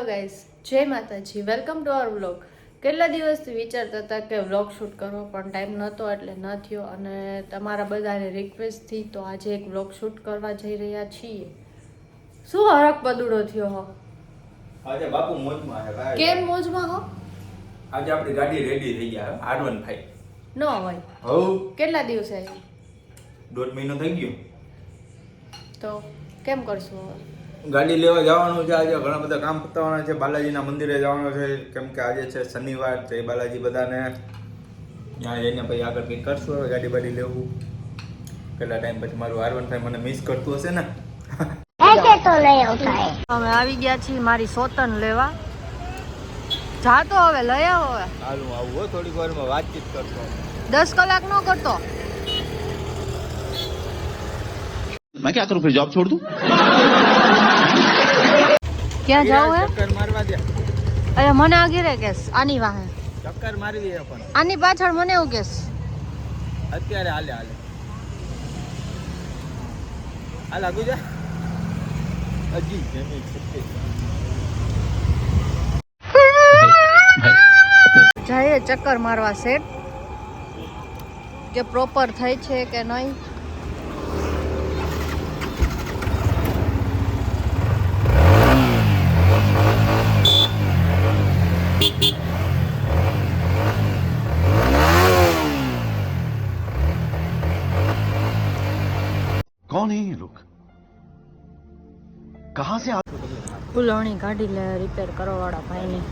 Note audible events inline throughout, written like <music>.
Hello જય માતાજી. Welcome to our vlog કેટલા દિવસથી વિચારતા હતા કે વ્લોગ શૂટ કરવો પણ ટાઈમ નહોતો એટલે ન થયો. અને તમારા બધાને રિક્વેસ્ટથી તો આજે એક વ્લોગ શૂટ કરવા જઈ રહ્યા છીએ. શું હરક બદુડો થયો હો? આજે બાપુ મોજમાં છે. કેમ મોજમાં હો? આજે આપણી ગાડી રેડી થઈ ગયા. આર ફાઈવ ન હોય. હવ કેટલા દિવસે આવી દોઢ મહિનો થઈ ગયો. તો કેમ કરશું? હવે ગાડી લેવા જવાનું છે આજે. ઘણા બધા કામ પતાવવાના છે. બાલાજીના મંદિરે જવાનું છે. કેમ કે આજે છે શનિવાર છે બાલાજી બધાને ત્યાં જઈને પછી આગળ કંઈક કરશું હવે ગાડી બાડી લેવું. કેટલા ટાઈમ પછી મારું આરવન થાય મને મિસ કરતું હશે ને? અમે આવી ગયા છીએ મારી સોતન લેવા. જાતો હવે લઈ આવો હવે. હાલું આવું હો થોડીક વારમાં વાતચીત કરતો. દસ કલાક નો કરતો. મેં ક્યાં કરું? ફિર જોબ છોડ દઉં? ક્યાં જાવ હે? ચક્કર મારવા દે. અરે મને આગીરે કેસ આની વાહે. ચક્કર મારી દે પણ. આની પાછળ મને એવું કેસ. અત્યારે હાલે હાલે. હાલ આગુ જા. હજી જમી છે જઈએ ચક્કર મારવા સેટ કે પ્રોપર થઈ છે કે નહીં? कौन है ये लोग कहां से आ ફૂલવણી ગાડી લે રિપેર કરવા વાળા ભાઈની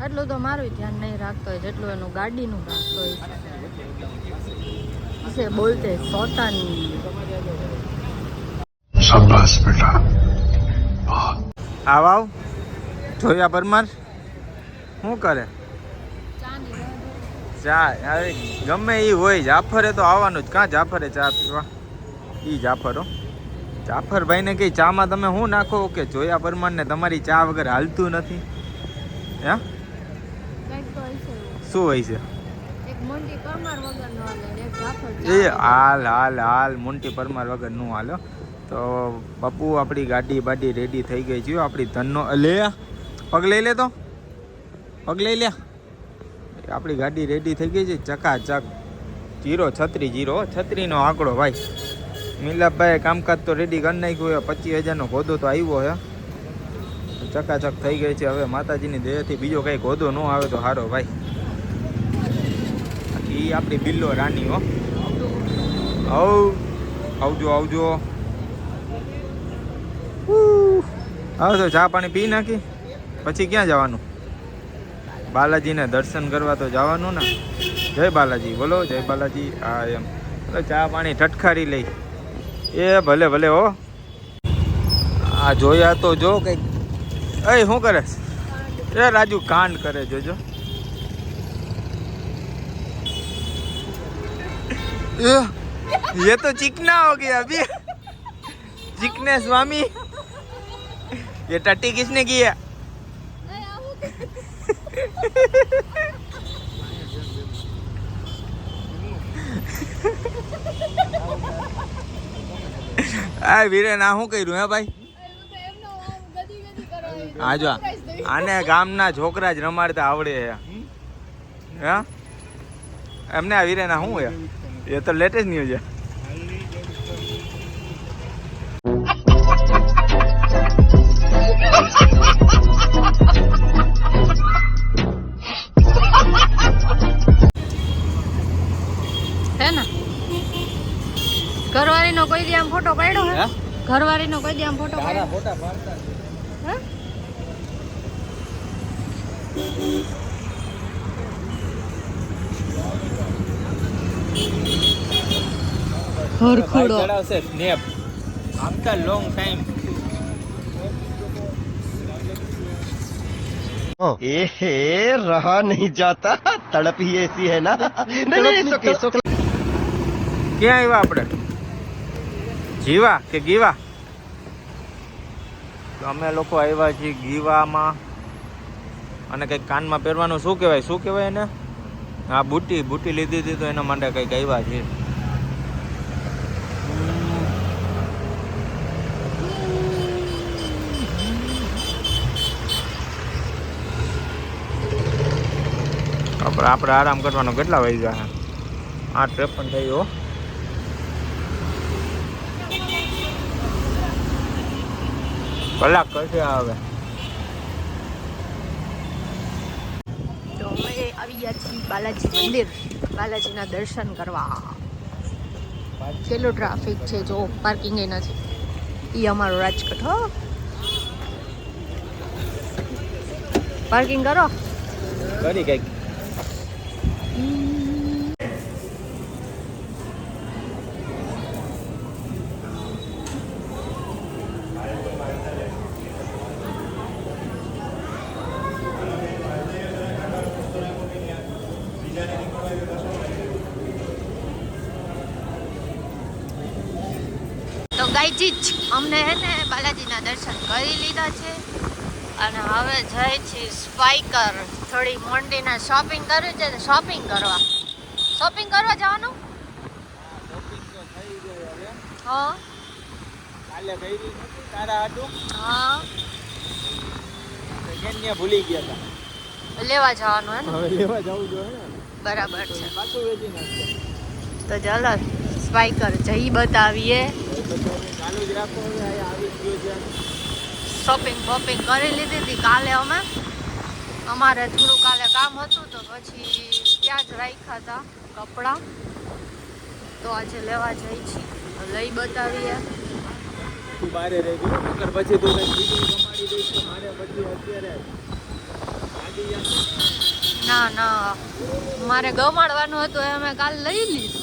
એટલું તો મારું ધ્યાન નહીં રાખતો હોય જેટલું એનું ગાડીનું રાખતો હોય છે બોલતે સોતાન शाबाश बेटा આવ આવ જોયા પરમાર શું કરે ચા ગમે એ હોય જાફરે તો આવવાનું જ. કાં જાફરે ચા પીવા? એ જાફરો જાફરભાઈને કઈ ચામાં તમે શું નાખો કે જોયા પરમારને તમારી ચા વગર હાલતું નથી? હે? શું હોય છે એ હાલ હાલ હાલ મોન્ટી પરમાર વગરનું હાલો. તો પપ્પુ આપણી ગાડી બાડી રેડી થઈ ગઈ છે આપણી ધનનો. લે પગ લઈ લે તો. પગ લઈ લે આપણી ગાડી રેડી થઈ ગઈ છે. ચકાચક. જીરો છત્રી જીરો. છત્રીનો આંકડો ભાઈ. મિલાપભાઈ કામકાજ તો રેડી કરી નાખ્યું હોય પચીસ હજારનો ગોદો તો આવ્યો હે ચકાચક થઈ ગઈ છે. હવે માતાજીની દયાથી બીજો કંઈ ગોદો ન આવે તો સારો ભાઈ. બાકી આપણી બિલ્લો રાની હો. હવ આવજો આવજો. હા તો ચા પાણી પી નાખી. પછી ક્યાં જવાનું? બાલાજીને દર્શન કરવા તો જવાનું ને જય બાલાજી બોલો જય બાલાજી હા એમ તો ચા પાણી ઠટકારી લઈ એ ભલે ભલે હો આ જોયા તો જો કંઈક એ શું કરે એ રાજુ કાંડ કરે જોજો ये ये तो चिकना हो गया अभी चिकने स्वामी ये टट्टी किसने की આ વીરે ના શું કર્યું હે ભાઈ? હા જો આને ગામના છોકરા જ રમાડતા આવડે હે. એમને આ વીરે ના શું હે? એ તો લેટેસ્ટ ન્યૂઝ છે પાડ્યો હે હે? ઘરવાળીનો કોઈ દી આમ ફોટો પાડ્યો ફોટા પાડતા હે હરખુડો ચડાવશે સ્નેપ આફ્ટર લોંગ ટાઈમ एहे रहा नहीं जाता तड़प ही ऐसी है ना नहीं नहीं it's okay, it's okay. ક્યાં આવ્યા આપણે જીવા કે ગીવા? અમે લોકો આવ્યા છીએ ગીવામાં. અને કંઈક કાનમાં પહેરવાનું શું કહેવાય? શું કહેવાય એને? હા બુટી બુટી લીધી હતી તો એના માટે કંઈક આવ્યા છીએ. આપણે આપણે આરામ કરવાનો કેટલા વાગ્યા હા પણ થઈ ગયો કલાક કરશે હવે. તો અમે આવી ગયા છીએ બાલાજી મંદિર. બાલાજીના દર્શન કરવા. કેટલો ટ્રાફિક છે જો પાર્કિંગ એ નથી. એ અમારો રાજકોટ હો. પાર્કિંગ કરો. કરી કંઈક. ગાયજી જ. અમને હે ને બાલાજીના દર્શન કરી લીધા છે. અને હવે જાય છે સ્પાઈકર. થોડી મોંડીના શોપિંગ કરવી છે શોપિંગ કરવા. શોપિંગ કરવા જવાનું? હા. કાલે ગઈ તારા હાટું? હા. કેન્યા ભૂલી ગયા હતા લેવા જવાનું હે ને? હવે લેવા જવું જોઈએ બરાબર છે. પાછું વેચી નાખશે તો ચાલો સ્પાઈકર જઈ બતાવીએ. શોપિંગ બોપિંગ કરી લીધી હતી કાલે અમે. અમારે થોડું કાલે કામ હતું તો પછી ત્યાં જ રાખ્યા હતા કપડાં. તો આજે લેવા જઈ છીએ. લઈ બતાવીએ. તું બારે પછી તું બીજું કમાડી દઈશ મારે પછી અત્યારે ના ના. મારે ગમાડવાનું હતું એ અમે કાલ લઈ લીધું.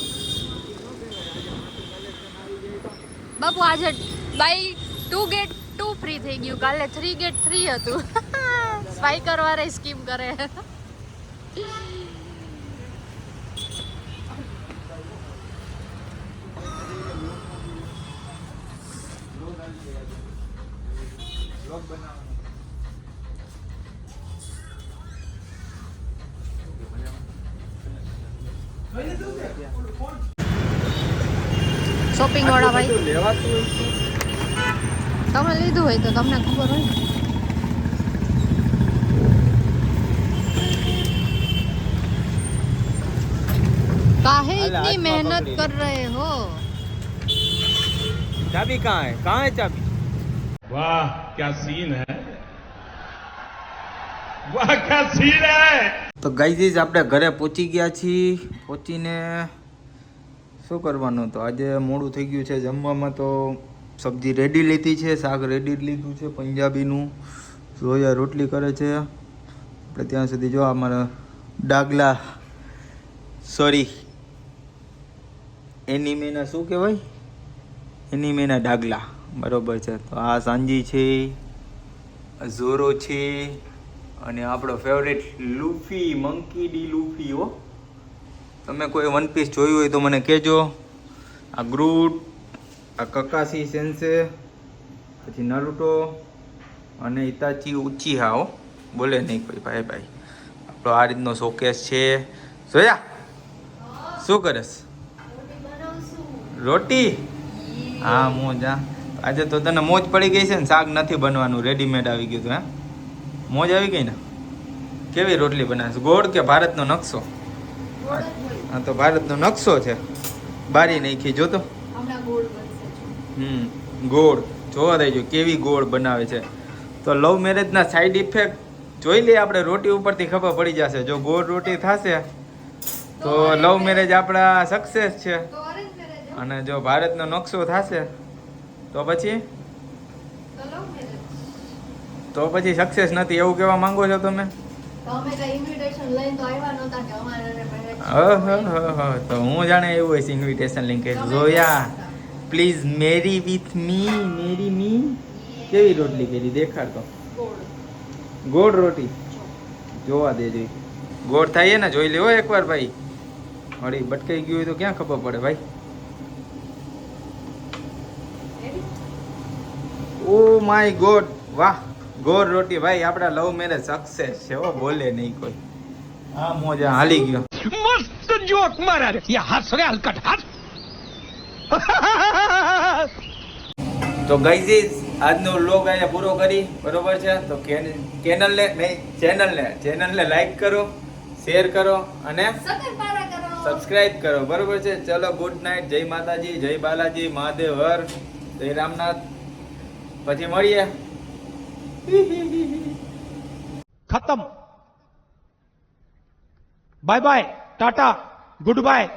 બાપુ, આજે by two gate to free થઈ ગયું. કાલે થ્રી ગેટ થ્રી હતું. સ્પાઈકર વાળા સ્કીમ કરે. <laughs> શોપિંગ વાળા ભાઈ લેવાતું હોય છે તમે લીધું હોય તો તમને ખબર હોય ને. काहे अरे, इतनी हाथ में मेहनत पकड़ी कर रहे हो चाबी कहाँ है कहाँ है चाबी वाह क्या सीन है वाह क्या सीन है તો ગાઈઝીસ આપણે ઘરે પહોંચી ગયા છીએ પહોંચીને શું કરવાનું? તો આજે મોડું થઈ ગયું છે જમવામાં, તો સબ્જી રેડી લીધી છે, શાક રેડી લીધું છે, પંજાબીનું. જોયા રોટલી કરે છે. આપણે ત્યાં સુધી જો અમારા ડાગલા સોરી એનિમેના શું કહેવાય? એનિમેના ડાગલા. બરોબર છે. તો આ સાંજી છે ઝોરો છે, અને આપણો favourite Luffy, Monkey D Luffy, હો. તમે કોઈ વન પીસ જોયું હોય તો મને કહેજો. આ ગ્રુટ આ કકાસી સેન્સે પછી નરુટો અને ઇતાચી ઊંચી હા. હો બોલે નહીં કોઈ ભાઈ ભાઈ. આપણો આ રીતનો શોકેસ છે. જોયા? શું કરસ? રોટી? હા, મોજ. હા આજે તો તને મોજ પડી ગઈ છે ને? શાક નથી બનવાનું. રેડીમેડ આવી ગયું હતું હે? મોજ આવી ગઈ ને? કેવી રોટલી બનાવીશ? ગોળ કે ભારતનો નકશો? હા તો ભારતનો નકશો છે. બારી નાખી જો તો. હમ ગોળ. જોવા દેજો કેવી ગોળ બનાવે છે. તો લવ મેરેજના સાઈડ ઇફેક્ટ જોઈ લઈએ આપણે રોટી ઉપરથી ખબર પડી જશે. જો ગોળ રોટી થશે તો લવ મેરેજ આપણા સક્સેસ છે. અને જો ભારતનો નકશો થશે તો પછી? તો પછી સક્સેસ નથી એવું કહેવા માંગો છો તમે? હ, હ, ઇન્વિટેશન લઈને તો તો હું જાણે એવું હોય ઇન્વિટેશન લિંક જોયા. Please marry with me marry me કેવી રોટલી કરી? દેખાડતો ગોળ રોટી. જોવા દેજો. ગોળ થાય ને જોઈ લેવો એકવાર ભાઈ. હળી બટકાઈ ગયું હોય તો ક્યાં ખબર પડે ભાઈ? ઓ માય ગોડ વાહ. ગોળ રોટી. ભાઈ આપણા લવ મેરેજ સક્સેસ છે હો. બોલે નહીં કોઈ. આ મોજા હાલી ગયો. जोक मारा रे ये हंस रे हलकट हंस તો ગાઈઝીસ આજનો વ્લોગ અહીંયા પૂરો કરી બરોબર છે તો કેનલને નહીં ચેનલને ચેનલને લાઈક કરો શેર કરો અને સબસ્ક્રાઇબ કરો બરોબર છે ચલો ગુડ નાઇટ જય માતાજી જય બાલાજી મહાદેવ હર જય રામનાથ પછી મળીએ खत्म bye bye Tata Good bye